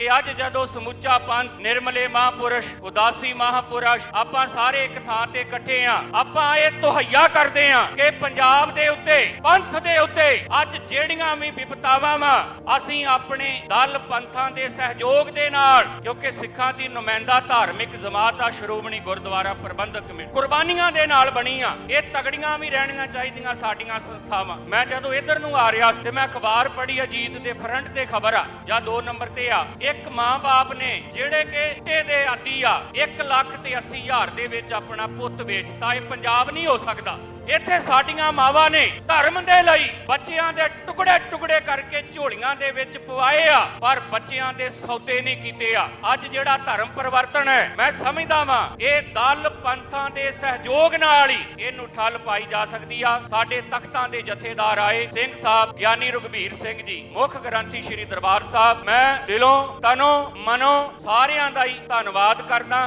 ਕਿ ਅੱਜ ਜਦੋਂ ਸਮੁੱਚਾ ਪੰਥ ਨਿਰਮਲੇ ਮਹਾਪੁਰਸ਼, ਉਦਾਸੀ ਮਹਾਪੁਰਸ਼, ਆਪਾਂ ਸਾਰੇ ਇੱਕ ਥਾਂ ਤੇ ਇਕੱਠੇ ਆ, ਆਪਾਂ ਇਹ ਤੋਹਈਆ ਕਰਦੇ ਆ ਕਿ ਪੰਜਾਬ ਦੇ ਉੱਤੇ, ਪੰਥ ਦੇ ਉੱਤੇ ਅੱਜ ਜਿਹੜੀਆਂ ਵੀ ਵਿਪਤਾਵਾਂ ਵਾ, ਅਸੀਂ ਆਪਣੇ ਦਲ ਪੰਥਾਂ ਦੇ ਸਹਿਯੋਗ ਦੇ ਨਾਲ, ਕਿਉਂਕਿ ਸਿੱਖਾਂ ਦੀ ਨੁਮਾਇੰਦਾ ਧਾਰਮਿਕ ਜਮਾਤ ਆ ਸ਼੍ਰੋਮਣੀ ਗੁਰਦੁਆਰਾ ਪ੍ਰਬੰਧਕ ਕਮੇਟੀ, ਕੁਰਬਾਨੀਆਂ ਦੇ ਨਾਲ ਬਣੀ ਆ, ਇਹ ਤਗੜੀਆਂ ਵੀ ਰਹਿਣੀਆਂ ਚਾਹੀਦੀਆਂ ਸਾਡੀਆਂ ਸੰਸਥਾਵਾਂ। ਮੈਂ ਜਦੋਂ ਇੱਧਰ ਨੂੰ ਆ ਰਿਹਾ ਸੀ ਤੇ ਮੈਂ ਅਖਬਾਰ ਪੜ੍ਹੀ, ਅਜੀਤ ਦੇ ਫਰੰਟ ਤੇ ਖਬਰ ਆ, ਜਾਂ 2 ਨੰਬਰ ਤੇ ਆ ਇੱਕ ਮਾਂ-ਬਾਪ ਨੇ ਜਿਹੜੇ ਕਿ ਇੱਟੇ ਦੇ ਆਦੀ ਆ 1 ਲੱਖ ਤੇ 80 ਹਜ਼ਾਰ ਦੇ ਵਿੱਚ ਆਪਣਾ ਪੁੱਤ ਵੇਚਤਾ। ਇਹ ਪੰਜਾਬ ਨਹੀਂ ਹੋ ਸਕਦਾ। ਇੱਥੇ ਸਾਡੀਆਂ ਮਾਵਾਂ ਨੇ ਧਰਮ ਦੇ ਲਈ ਬੱਚਿਆਂ ਦੇ ਟੁਕੜੇ ਟੁਕੜੇ ਝੋਲੀਆਂ ਦੇ ਵਿੱਚ ਪਵਾਏ ਆ, ਪਰ ਬੱਚਿਆਂ ਦੇ ਸੌਦੇ ਨਹੀਂ ਕੀਤੇ ਆ। ਅੱਜ ਜਿਹੜਾ ਧਰਮ ਪਰਿਵਰਤਨ ਹੈ, ਮੈਂ ਸਮਝਦਾ ਵਾਂ, ਇਹ ਦਲ ਪੰਥਾਂ ਦੇ ਸਹਿਯੋਗ ਨਾਲ ਹੀ ਇਹਨੂੰ ਠੱਲ ਪਾਈ ਜਾ ਸਕਦੀ ਆ। ਸਾਡੇ ਤਖਤਾਂ ਦੇ ਜਥੇਦਾਰ ਆਏ, ਸਿੰਘ ਸਾਹਿਬ, ਗਿਆਨੀ ਰੁਗਵੀਰ ਸਿੰਘ ਜੀ, ਮੁੱਖ ਗ੍ਰੰਥੀ ਸ੍ਰੀ ਦਰਬਾਰ ਸਾਹਿਬ, ਮੈਂ ਦਿਲੋਂ, ਤਨੋਂ, ਮਨੋਂ ਸਾਰਿਆਂ ਦਾ ਹੀ ਧੰਨਵਾਦ ਕਰਦਾ।